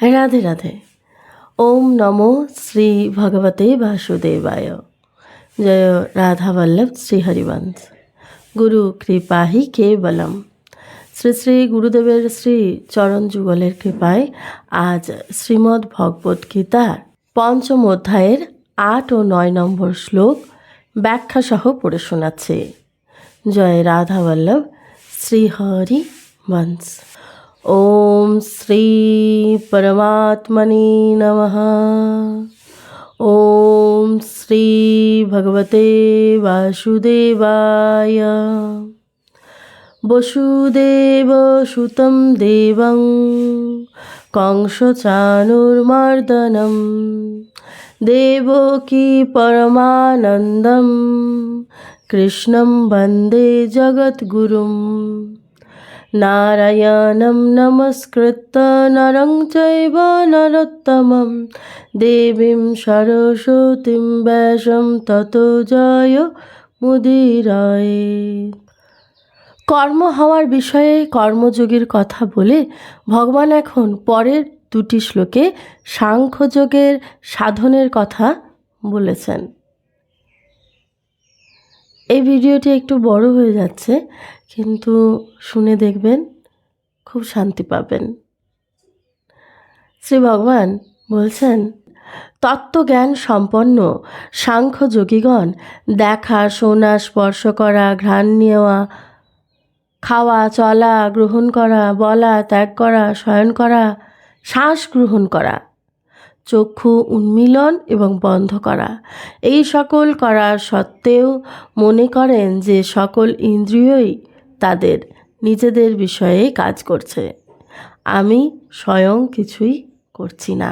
রাধে রাধে। ওম নমো শ্রী ভগবতে বাসুদেবায়। জয় রাধা বল্লভ শ্রী হরিবংশ গুরু কৃপাহি কেবলম। শ্রী শ্রী গুরুদেবের শ্রী চরণ যুগলের কৃপায় আজ শ্রীমদ্ ভগবত গীতার পঞ্চম অধ্যায়ের আট ও নয় নম্বর শ্লোক ব্যাখ্যাসহ পড়ে শোনাচ্ছে। জয় রাধা বল্লভ শ্রী বংশ ॐ श्री परमात्मने नमः ॐ श्री भगवते वासुदेवाय वसुदेवसुतं देवं कंसचाणुर्मर्दनं देवकी परमानन्दं कृष्णं वन्दे जगद्गुरुम् নারায়ণম নমস্কৃত নরং চৈব নরোত্তমম দেবীম সরস্বতীম ব্যাসম তত জয় মুদিরয় কর্ম হওয়ার বিষয়ে কর্মযোগের কথা বলে ভগবান এখন পরের দুটি শ্লোকে সাংখ্যযোগের সাধনের কথা বলেছেন। এই ভিডিওটি একটু বড় হয়ে যাচ্ছে। কিন্তু শুনে দেখবেন খুব শান্তি পাবেন। শ্রী ভগবান বলছেন, তত্ত্বজ্ঞান সম্পন্ন সাংখ্য যোগীগণ দেখা, শোনা, স্পর্শ করা, ঘ্রাণ নেওয়া, খাওয়া, চলা, গ্রহণ করা, বলা, ত্যাগ করা, শয়ন করা, শ্বাস গ্রহণ করা, চক্ষু উন্মিলন এবং বন্ধ করা, এই সকল করা সত্ত্বেও মনে করেন যে সকল ইন্দ্রিয়ই তাদের নিজেদের বিষয়ে কাজ করছে। আমি স্বয়ং কিছুই করছি না।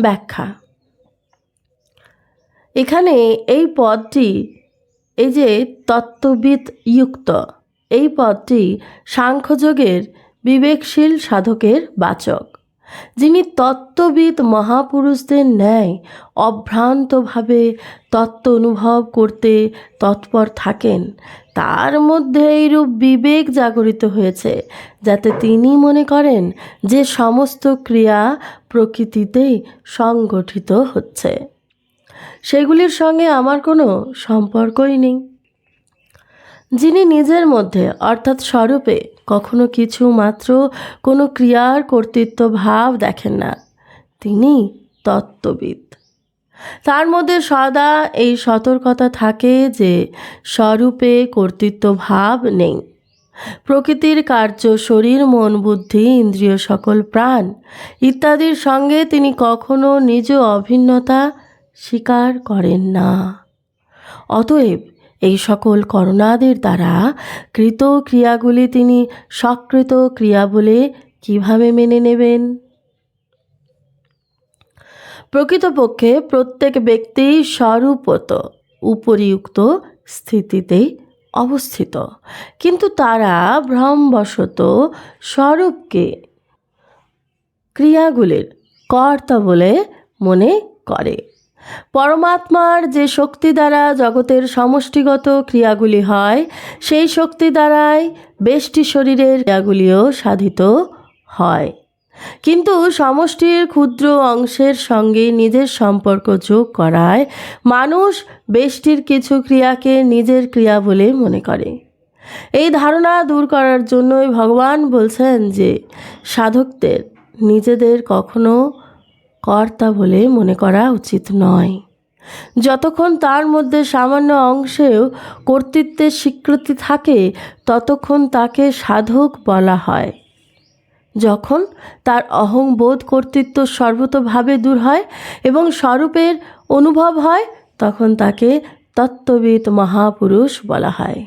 ব্যাখ্যা। এখানে এই পদটি, এই যে তত্ত্ববিদ যুক্ত এই পদটি সাংখ্যযোগের বিবেকশীল সাধকের বাচক, যিনি তত্ত্ববিদ মহাপুরুষদের ন্যায় অভ্রান্তভাবে তত্ত্ব অনুভব করতে তৎপর থাকেন। তার মধ্যে এইরূপ বিবেক জাগরিত হয়েছে, যাতে তিনি মনে করেন যে সমস্ত ক্রিয়া প্রকৃতিতেই সংগঠিত হচ্ছে। সেগুলির সঙ্গে আমার কোনো সম্পর্কই নেই। যিনি নিজের মধ্যে, অর্থাৎ স্বরূপে, কখনো কিছু মাত্র কোনো ক্রিয়ার কর্তৃত্ব ভাব দেখেন না তিনি তত্ত্ববিদ। তার মধ্যে সদা এই সতর্কতা থাকে যে স্বরূপে কর্তৃত্ব ভাব নেই। প্রকৃতির কার্য শরীর, মন, বুদ্ধি, ইন্দ্রিয় সকল প্রাণ ইত্যাদির সঙ্গে তিনি কখনো নিজ অভিন্নতা স্বীকার করেন না। অতএব এই সকল করণাদের দ্বারা কৃত ক্রিয়াগুলি তিনি সকৃত ক্রিয়া বলে কীভাবে মেনে নেবেন? প্রকৃতপক্ষে প্রত্যেক ব্যক্তি স্বরূপত, উপরিউক্ত স্থিতিতেই অবস্থিত। কিন্তু তারা ভ্রমবশত স্বরূপকে ক্রিয়াগুলির কর্তা বলে মনে করে। পরমাত্মার যে শক্তি দ্বারা জগতের সমষ্টিগত ক্রিয়াগুলি হয়, সেই শক্তি দ্বারাই বেষ্টি শরীরের ক্রিয়াগুলিও সাধিত হয়। কিন্তু সমষ্টির ক্ষুদ্র অংশের সঙ্গে নিজের সম্পর্ক যোগ করায় মানুষ বেষ্টির কিছু ক্রিয়াকে নিজের ক্রিয়া বলে মনে করে। এই ধারণা দূর করার জন্যই ভগবান বলছেন যে, সাধকদের নিজেদের কখনো কর্তা বলে মনে করা উচিত নয়। যতক্ষণ তার মধ্যে সামান্য অংশেও কর্তৃত্বের স্বীকৃতি থাকে, ততক্ষণ তাকে সাধক বলা হয়। যখন তার অহংবোধ কর্তৃত্ব সর্বতভাবে দূর হয় এবং স্বরূপের অনুভব হয়, তখন তাকে তত্ত্ববিদ মহাপুরুষ বলা হয়।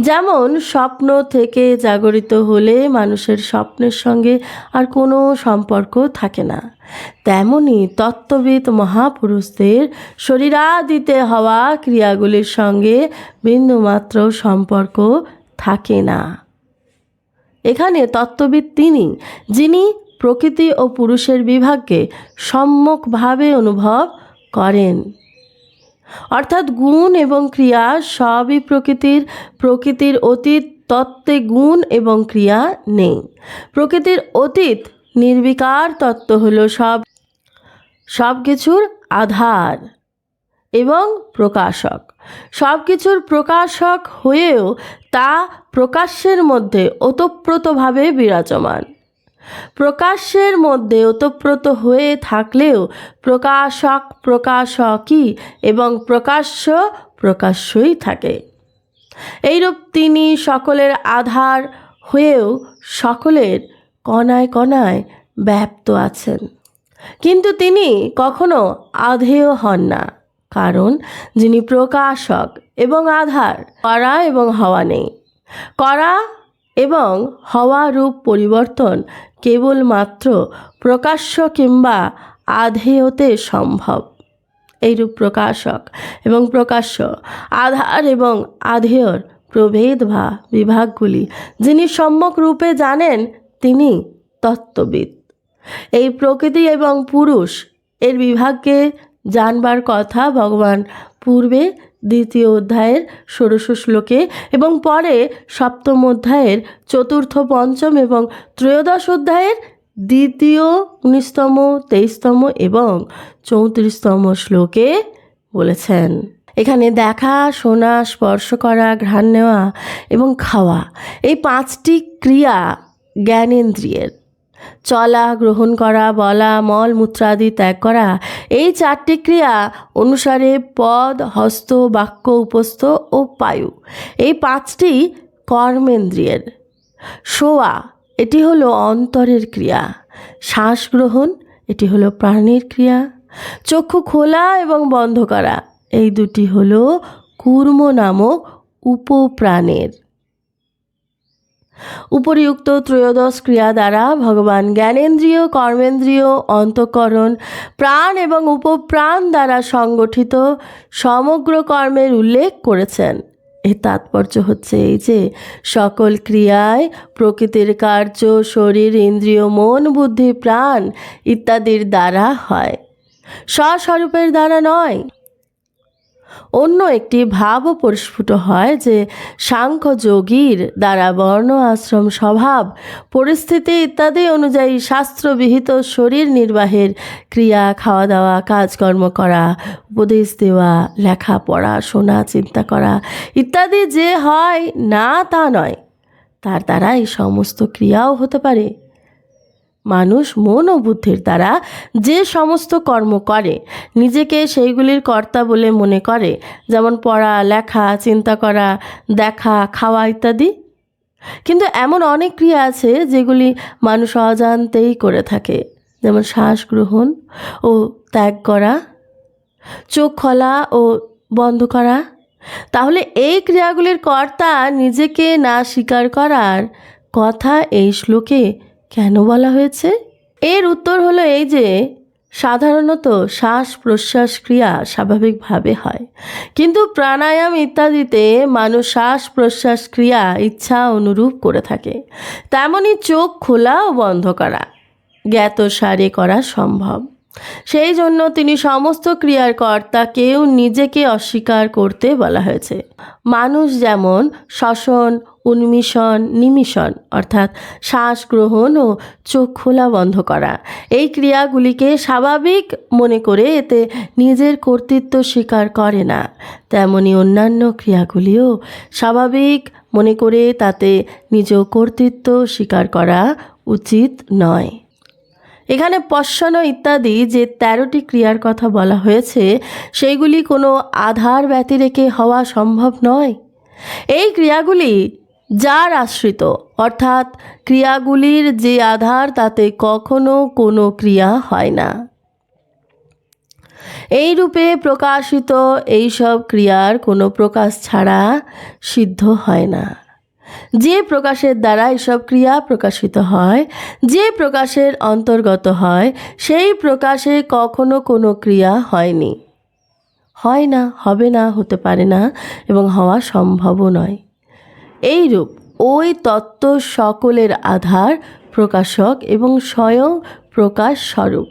যেমন, স্বপ্ন থেকে জাগরিত হলে মানুষের স্বপ্নের সঙ্গে আর কোনো সম্পর্ক থাকে না। তেমনি তত্ত্ববিদ মহাপুরুষদের শরীরাদিতে হওয়া ক্রিয়াগুলির সঙ্গে বিন্দুমাত্র সম্পর্ক থাকে না। এখানে তত্ত্ববিদ তিনি, যিনি প্রকৃতি ও পুরুষের বিভাগকে সম্যকভাবে অনুভব করেন। অর্থাৎ গুণ এবং ক্রিয়া সবই প্রকৃতির প্রকৃতির অতীত তত্ত্বে গুণ এবং ক্রিয়া নেই। প্রকৃতির অতীত নির্বিকার তত্ত্ব হল সব সব কিছুর আধার এবং প্রকাশক। সব কিছুর প্রকাশক হয়েও তা প্রকাশ্যের মধ্যে ওতপ্রোতভাবে বিরাজমান। প্রকাশ্যের মধ্যে ওতপ্রোত হয়ে থাকলেও প্রকাশক প্রকাশকই এবং প্রকাশ্য প্রকাশ্যই থাকে। এইরূপ তিনি সকলের আধার হয়েও সকলের কণায় কণায় ব্যাপ্ত আছেন। কিন্তু তিনি কখনো আধেয় হন না। কারণ যিনি প্রকাশক এবং আধার, করা এবং হওয়া নেই। করা এবং হওয়া রূপ পরিবর্তন কেবলমাত্র প্রকাশ্য কিংবা আধেয়তে সম্ভব। এইরূপ প্রকাশক এবং প্রকাশ্য আধার এবং আধেয়র প্রভেদ বা বিভাগগুলি যিনি সম্যক রূপে জানেন, তিনি তত্ত্ববিদ। এই প্রকৃতি এবং পুরুষ এর বিভাগকে জানবার কথা ভগবান পূর্বে দ্বিতীয় অধ্যায়ের ষোড়শ শ্লোকে এবং পরে সপ্তম অধ্যায়ের চতুর্থ পঞ্চম এবং ত্রয়োদশ অধ্যায়ের দ্বিতীয়, উনিশতম, তেইশতম এবং চৌত্রিশতম শ্লোকে বলেছেন। এখানে দেখা, শোনা, স্পর্শ করা, ঘ্রাণ নেওয়া এবং খাওয়া এই পাঁচটি ক্রিয়া জ্ঞানেন্দ্রিয়ের। চলা, গ্রহণ করা, বলা, মল মূত্রাদি ত্যাগ করা, এই চারটি ক্রিয়া অনুসারে পদ, হস্ত, বাক্য, উপস্থ ও পায়ু। এই পাঁচটি কর্মেন্দ্রিয়ের। শোয়া, এটি হলো অন্তরের ক্রিয়া। শ্বাস গ্রহণ এটি হলো প্রাণের ক্রিয়া। চক্ষু খোলা এবং বন্ধ করা, এই দুটি হলো কুর্ম নামক উপপ্রাণের। উপরিউক্ত ত্রয়োদশ ক্রিয়া দ্বারা ভগবান জ্ঞানেন্দ্রিয়, কর্মেন্দ্রিয়, অন্তঃকরণ, প্রাণ এবং উপপ্রাণ দ্বারা সংগঠিত সমগ্র কর্মের উল্লেখ করেছেন। এর তাৎপর্য হচ্ছে এই যে, সকল ক্রিয়ায় প্রকৃতির কার্য, শরীর, ইন্দ্রিয়, মন, বুদ্ধি, প্রাণ ইত্যাদির দ্বারা হয়। স্বস্বরূপের দ্বারা নয়। অন্য একটি ভাবও পরিস্ফুট হয় যে সাংখ্য যোগীর দ্বারা বর্ণ আশ্রম স্বভাব, পরিস্থিতি ইত্যাদি অনুযায়ী শাস্ত্রবিহিত শরীর নির্বাহের ক্রিয়া খাওয়া দাওয়া কাজকর্ম করা, উপদেশ দেওয়া লেখা পড়া শোনা, চিন্তা করা ইত্যাদি যে হয় না তা নয়, তার দ্বারা এই সমস্ত ক্রিয়াও হতে পারে। মানুষ মন ও বুদ্ধির দ্বারা যে সমস্ত কর্ম করে, নিজেকে সেইগুলির কর্তা বলে মনে করে, যেমন পড়া, লেখা, চিন্তা করা, দেখা, খাওয়া ইত্যাদি। কিন্তু এমন অনেক ক্রিয়া আছে যেগুলি মানুষ অজান্তেই করে থাকে, যেমন শ্বাস গ্রহণ ও ত্যাগ করা, চোখ খোলা ও বন্ধ করা। তাহলে এই ক্রিয়াগুলির কর্তা নিজেকে না স্বীকার করার কথা এই শ্লোকে কেন বলা হয়েছে? এর উত্তর হলো এই যে, সাধারণত শ্বাস প্রশ্বাস ক্রিয়া স্বাভাবিকভাবে হয়। কিন্তু প্রাণায়াম ইত্যাদিতে মানুষ শ্বাস প্রশ্বাস ক্রিয়া ইচ্ছা অনুরূপ করে থাকে। তেমনই চোখ খোলা ও বন্ধ করা জ্ঞাত সারে করা সম্ভব। সেই জন্য তিনি সমস্ত ক্রিয়ার কর্তাকেও নিজেকে অস্বীকার করতে বলা হয়েছে। মানুষ যেমন শ্বসন উন্মিশন নিমিশন অর্থাৎ শ্বাস গ্রহণ ও চোখ খোলা বন্ধ করা, এই ক্রিয়াগুলিকে স্বাভাবিক মনে করে এতে নিজের কর্তৃত্ব স্বীকার করে না। তেমনি অন্যান্য ক্রিয়াগুলিও স্বাভাবিক মনে করে তাতে নিজ কর্তৃত্ব স্বীকার করা উচিত নয়। এখানে পশ্চন ইত্যাদি যে তেরোটি ক্রিয়ার কথা বলা হয়েছে, সেইগুলি কোনো আধার ব্যতি রেখে হওয়া সম্ভব নয়। এই ক্রিয়াগুলি যার আশ্রিত, অর্থাৎ ক্রিয়াগুলির যে আধার, তাতে কখনো কোনো ক্রিয়া হয় না। এই রূপে প্রকাশিত এইসব ক্রিয়ার কোনো প্রকাশ ছাড়া সিদ্ধ হয় না। যে প্রকাশের দ্বারা এসব ক্রিয়া প্রকাশিত হয়, যে প্রকাশের অন্তর্গত হয়, সেই প্রকাশে কখনো কোনো ক্রিয়া হয়নি। হয় না, হবে না, হতে পারে না এবং হওয়া সম্ভবও নয়। এইরূপ ওই তত্ত্ব সকলের আধার, প্রকাশক এবং স্বয়ং প্রকাশ স্বরূপ।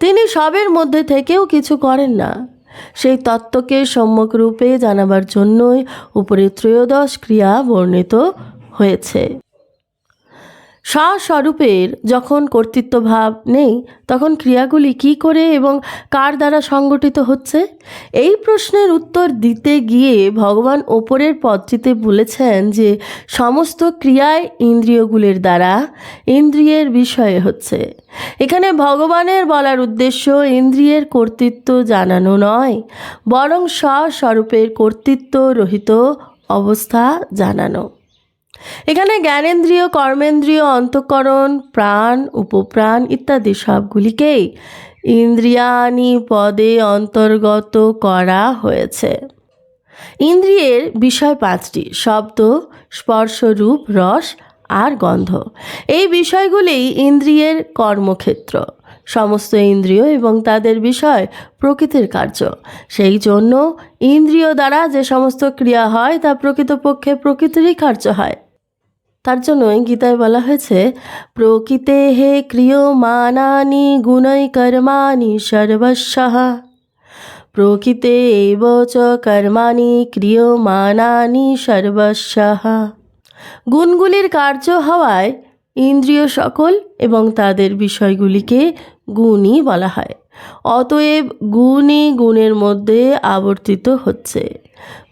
তিনি সবের মধ্যে থেকেও কিছু করেন না। সেই তত্ত্বকে সম্যক রূপে জানাবার জন্যই উপরে ত্রয়োদশ ক্রিয়া বর্ণিত হয়েছে। স্বস্বরূপের যখন কর্তৃত্বভাব নেই, তখন ক্রিয়াগুলি কি করে এবং কার দ্বারা সংগঠিত হচ্ছে? এই প্রশ্নের উত্তর দিতে গিয়ে ভগবান ওপরের পদটিতে বলেছেন যে, সমস্ত ক্রিয়ায় ইন্দ্রিয়গুলির দ্বারা ইন্দ্রিয়ের বিষয়ে হচ্ছে। এখানে ভগবানের বলার উদ্দেশ্য ইন্দ্রিয়ের কর্তৃত্ব জানানো নয়, বরং স্বস্বরূপের কর্তৃত্ব রহিত অবস্থা জানানো। এখানে জ্ঞানেন্দ্রিয়, কর্মেন্দ্রিয়, অন্তঃকরণ, প্রাণ, উপপ্রাণ ইত্যাদি সবগুলিকেই ইন্দ্রিয়ানি পদে অন্তর্গত করা হয়েছে। ইন্দ্রিয়ের বিষয় পাঁচটি, শব্দ, স্পর্শরূপ, রস আর গন্ধ। এই বিষয়গুলি ইন্দ্রিয়ের কর্মক্ষেত্র। সমস্ত ইন্দ্রিয় এবং তাদের বিষয় প্রকৃতির কার্য। সেই জন্য ইন্দ্রিয় দ্বারা যে সমস্ত ক্রিয়া হয় তা প্রকৃতপক্ষে প্রকৃতিরই কার্য হয়। তার জন্যই গীতায় বলা হয়েছে, প্রকৃতে হে ক্রিয়মানানি গুণৈ কর্মাণি সর্বস্বঃ। প্রকৃতে এব চ কর্মাণি ক্রিয়মানানি সর্বস্বঃ। গুণগুলির কার্য হওয়ায় ইন্দ্রিয় সকল এবং তাদের বিষয়গুলিকে গুণই বলা হয়। অতএব গুণই গুণের মধ্যে আবর্তিত হচ্ছে।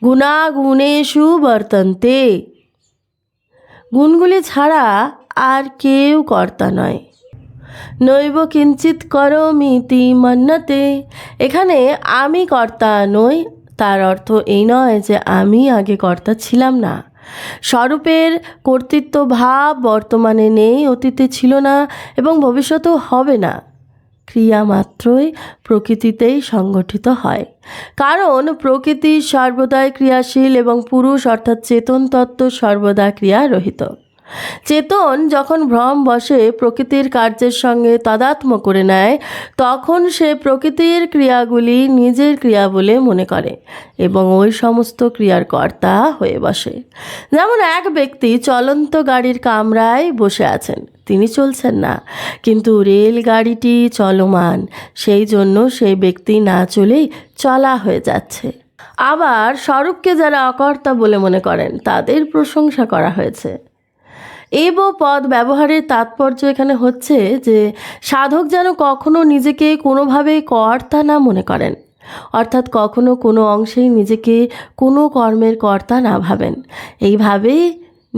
গুণা গুণেষু বর্তন্তে গুণগুলি ছাড়া আর কেউ কর্তা নয়। নৈব কিঞ্চিত করমিতি মন্নতে। এখানে আমি কর্তা নই, তার অর্থ এই নয় যে আমি আগে কর্তা ছিলাম না। স্বরূপের কর্তৃত্ব ভাব বর্তমানে নেই, অতীতে ছিল না, এবং ভবিষ্যতেও হবে না। ক্রিয়া মাত্রই প্রকৃতিতেই সংগঠিত হয়। কারণ প্রকৃতি সর্বদাই ক্রিয়াশীল এবং পুরুষ অর্থাৎ চেতন তত্ত্ব সর্বদা ক্রিয়া রহিত চেতন যখন ভ্রম বসে প্রকৃতির কার্যের সঙ্গে তাদাত্ম্য করে নেয়, তখন সে প্রকৃতির ক্রিয়াগুলি নিজের ক্রিয়া বলে মনে করে এবং ওই সমস্ত ক্রিয়ার কর্তা হয়ে বসে। যেমন এক ব্যক্তি চলন্ত গাড়ির কামরায় বসে আছেন তিনি চলছেন না। কিন্তু রেলগাড়িটি চলমান, সেই জন্য সেই ব্যক্তি না চলেই চলা হয়ে যাচ্ছে। আবার স্বরূপকে যারা অকর্তা বলে মনে করেন, তাদের প্রশংসা করা হয়েছে। এব পদ ব্যবহারের তাৎপর্য এখানে হচ্ছে যে, সাধক যেন কখনো নিজেকে কোনোভাবে কর্তা না মনে করেন। অর্থাৎ কখনো কোনো অংশেই নিজেকে কোনো কর্মের কর্তা না ভাবেন। এইভাবে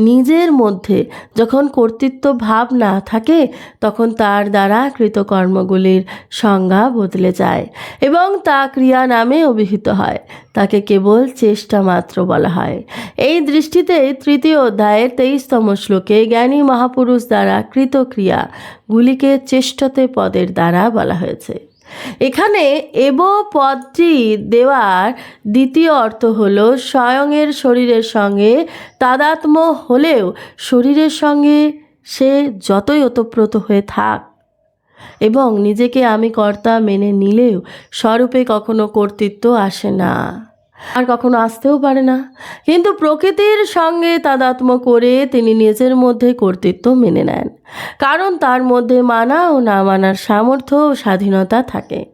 নিজের মধ্যে যখন কর্তৃত্ব ভাব না থাকে, তখন তার দ্বারা কৃতকর্মগুলির সংজ্ঞা বদলে যায় এবং তা ক্রিয়া নামে অভিহিত হয়। তাকে কেবল চেষ্টা মাত্র বলা হয়। এই দৃষ্টিতে তৃতীয় অধ্যায়ের তেইশতম শ্লোকে জ্ঞানী মহাপুরুষ দ্বারা কৃত ক্রিয়াগুলিকে চেষ্টতে পদের দ্বারা বলা হয়েছে। এখানে এব পদটি দেওয়ার দ্বিতীয় অর্থ হল স্বয়ংয়ের শরীরের সঙ্গে তাদাত্ম হলেও শরীরের সঙ্গে সে যতই ওতপ্রোত হয়ে থাক এবং নিজেকে আমি কর্তা মেনে নিলেও স্বরূপে কখনো কর্তৃত্ব আসে না। আর কখনো আসতেও পারে না। কিন্তু প্রকৃতির সঙ্গে তাদাত্ম করে তিনি নিজের মধ্যে কর্তৃত্ব মেনে নেন। কারণ তার মধ্যে মানা ও না মানার সামর্থ্য ও স্বাধীনতা থাকে।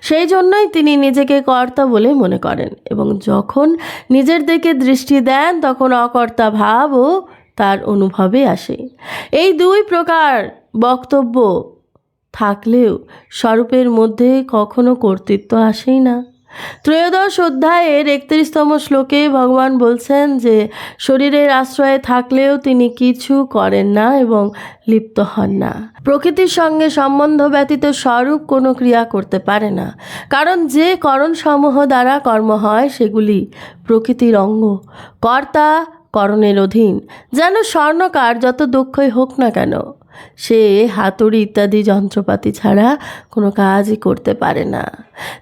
সেই জন্যই তিনি নিজেকে কর্তা বলে মনে করেন এবং যখন নিজের দিকে দৃষ্টি দেন, তখন অকর্তা ভাবও তার অনুভবে আসে। এই দুই প্রকার বক্তব্য থাকলেও স্বরূপের মধ্যে কখনো কর্তৃত্ব আসেই না। ত্রয়োদশ অধ্যায়ের একত্রিশতম শ্লোকে ভগবান বলছেন যে, শরীরের আশ্রয়ে থাকলেও তিনি কিছু করেন না এবং লিপ্ত হন না। প্রকৃতির সঙ্গে সম্বন্ধ ব্যতীত স্বরূপ কোনো ক্রিয়া করতে পারে না। কারণ যে করণসমূহ দ্বারা কর্ম হয়, সেগুলি প্রকৃতির অঙ্গ। কর্তা করণের অধীন। যেন স্বর্ণকার যত দক্ষই হোক না কেন। সে হাতুড়ি ইত্যাদি যন্ত্রপাতি ছাড়া কোনো কাজই করতে পারে না।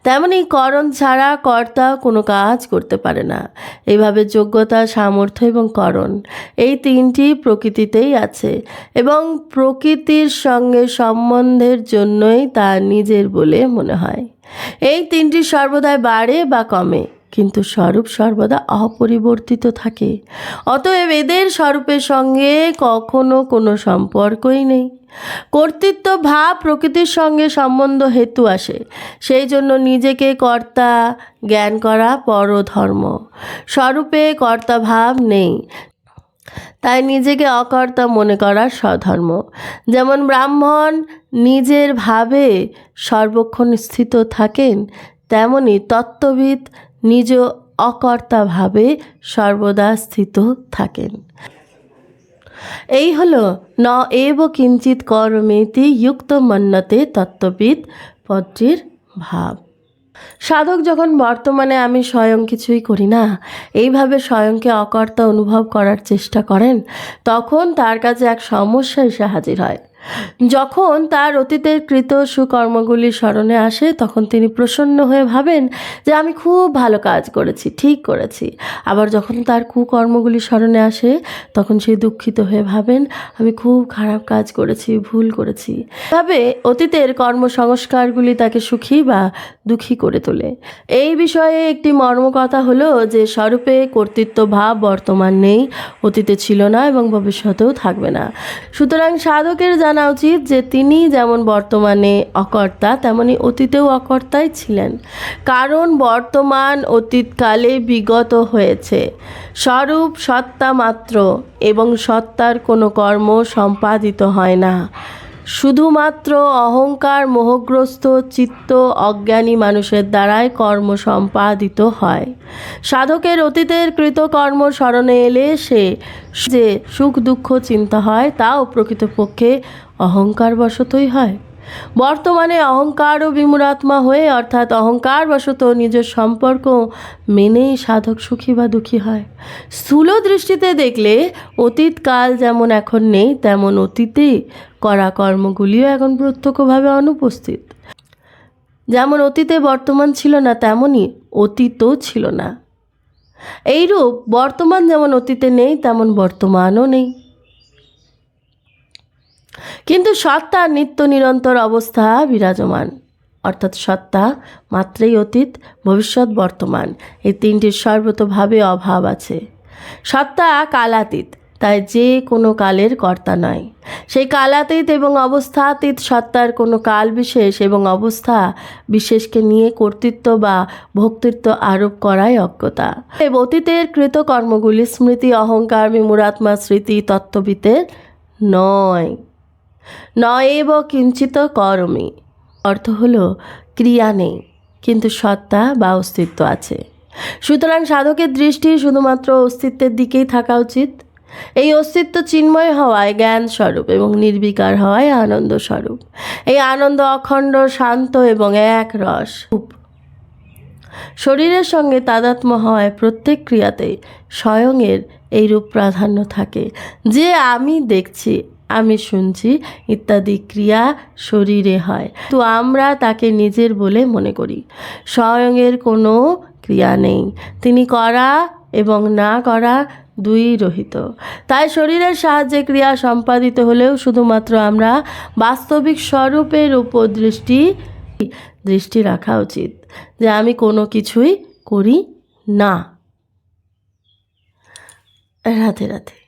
তেমনি করণ ছাড়া কর্তা কোনো কাজ করতে পারে না। এইভাবে যোগ্যতা, সামর্থ্য এবং করণ এই তিনটি প্রকৃতিতেই আছে এবং প্রকৃতির সঙ্গে সম্বন্ধের জন্যই তা নিজের বলে মনে হয়। এই তিনটি সর্বদাই বাড়ে বা কমে। কিন্তু স্বরূপ সর্বদা অপরিবর্তিত থাকে। অতএব এদের স্বরূপের সঙ্গে কখনো কোনো সম্পর্কই নেই। কর্তৃত্ব, ভাব, প্রকৃতির সঙ্গে সম্বন্ধ হেতু আসে। সেই জন্য নিজেকে কর্তা, জ্ঞান করা পরধর্ম। স্বরূপে কর্তা ভাব নেই। তাই নিজেকে অকর্তা মনে করা স্বধর্ম। যেমন ব্রাহ্মণ নিজের ভাবে সর্বক্ষণ স্থিত থাকেন, তেমনি তত্ত্ববিদ নিজ অকর্তাভাবে সর্বদা স্থিত থাকেন। এই হলো, ন এব কিঞ্চিত কর্মেতি যুক্ত মন্নতে তত্ত্ববিদ পদ্মের ভাব। সাধক যখন বর্তমানে আমি স্বয়ং কিছুই করি না, এইভাবে স্বয়ংকে অকর্তা অনুভব করার চেষ্টা করেন, তখন তার কাছে এক সমস্যা এসে হাজির হয়। যখন তার অতীতের কৃত সুকর্মগুলি স্মরণে আসে, তখন তিনি প্রসন্ন হয়ে ভাবেন যে আমি খুব ভালো কাজ করেছি, ঠিক করেছি। আবার যখন তার কুকর্মগুলি স্মরণে আসে, তখন সে দুঃখিত হয়ে ভাবেন, আমি খুব খারাপ কাজ করেছি, ভুল করেছি। তবে অতীতের কর্মসংস্কারগুলি তাকে সুখী বা দুঃখী করে তোলে। এই বিষয়ে একটি মর্মকথা হলো যে, স্বরূপে কর্তৃত্ব ভাব বর্তমান নেই, অতীতে ছিল না এবং ভবিষ্যতেও থাকবে না। সুতরাং সাধকের উচিত যে তিনি যেমন বর্তমানে অকর্তা, তেমনি অতীতেও অকর্তাই ছিলেন। কারণ বর্তমান অতীতকালে বিগত হয়েছে। স্বরূপ সত্তা মাত্র এবং সত্তার কোনো কর্ম সম্পাদিত হয় না। শুধুমাত্র অহংকার মোহগ্রস্ত চিত্ত অজ্ঞানী মানুষের দ্বারাই কর্ম সম্পাদিত হয়। সাধকের অতীতের কৃতকর্ম স্মরণে এলে সে যে সুখ দুঃখ চিন্তা হয় তাও প্রকৃতপক্ষে অহংকার বশতই হয়। বর্তমানে অহংকার ও বিমূরাত্মা হয়ে অর্থাৎ অহংকার বশত নিজের সম্পর্ক মেনেই সাধক সুখী বা দুঃখী হয়। স্থূল দৃষ্টিতে দেখলে অতীতকাল যেমন এখন নেই, তেমন অতীতে করা কর্মগুলিও এখন প্রত্যক্ষভাবে অনুপস্থিত। যেমন অতীতে বর্তমান ছিল না তেমনই অতীতও ছিল না। এইরূপ বর্তমান যেমন অতীতে নেই, তেমন বর্তমানও নেই। কিন্তু সত্তা নিত্য নিরন্তর অবস্থা বিরাজমান। অর্থাৎ সত্তা মাত্রেই অতীত, ভবিষ্যৎ বর্তমান। এই তিনটির সর্বতভাবে অভাব আছে। সত্তা কালাতীত, তাই যে কোনো কালের কর্তা নয়। সেই কালাতীত এবং অবস্থাতীত সত্তার কোনো কাল বিশেষ এবং অবস্থা বিশেষকে নিয়ে কর্তৃত্ব বা ভক্তিত্ব আরোপ করাই অজ্ঞতা। অতীতের কৃতকর্মগুলি স্মৃতি, অহংকার বিমূরাত্মা স্মৃতি তত্ত্ববিতের নয়। নয়েব কিঞ্চিত করমি। অর্থ হলো ক্রিয়া নেই, কিন্তু সত্তা বা অস্তিত্ব আছে। সুতরাং সাধকের দৃষ্টি শুধুমাত্র অস্তিত্বের দিকেই থাকা উচিত। এই অস্তিত্ব চিন্ময় হওয়ায় জ্ঞান স্বরূপ এবং নির্বিকার হওয়ায় আনন্দ স্বরূপ এই আনন্দ অখণ্ড, শান্ত এবং এক রস। শরীরের সঙ্গে তাদাত্ম হওয়ায় প্রত্যেক ক্রিয়াতে স্বয়ংয়ের এই রূপ প্রাধান্য থাকে। যে আমি দেখছি আমি শুনছি ইত্যাদি ক্রিয়া শরীরে হয়। তো আমরা তাকে নিজের বলে মনে করি। স্বয়ংয়ের কোনো ক্রিয়া নেই। তিনি করা এবং না করা দুই রহিত। তাই শরীরের সাহায্যে ক্রিয়া সম্পাদিত হলেও শুধুমাত্র আমরা বাস্তবিক স্বরূপের উপর দৃষ্টি দৃষ্টি রাখা উচিত যে আমি কোনো কিছুই করি না। রাধে রাধে।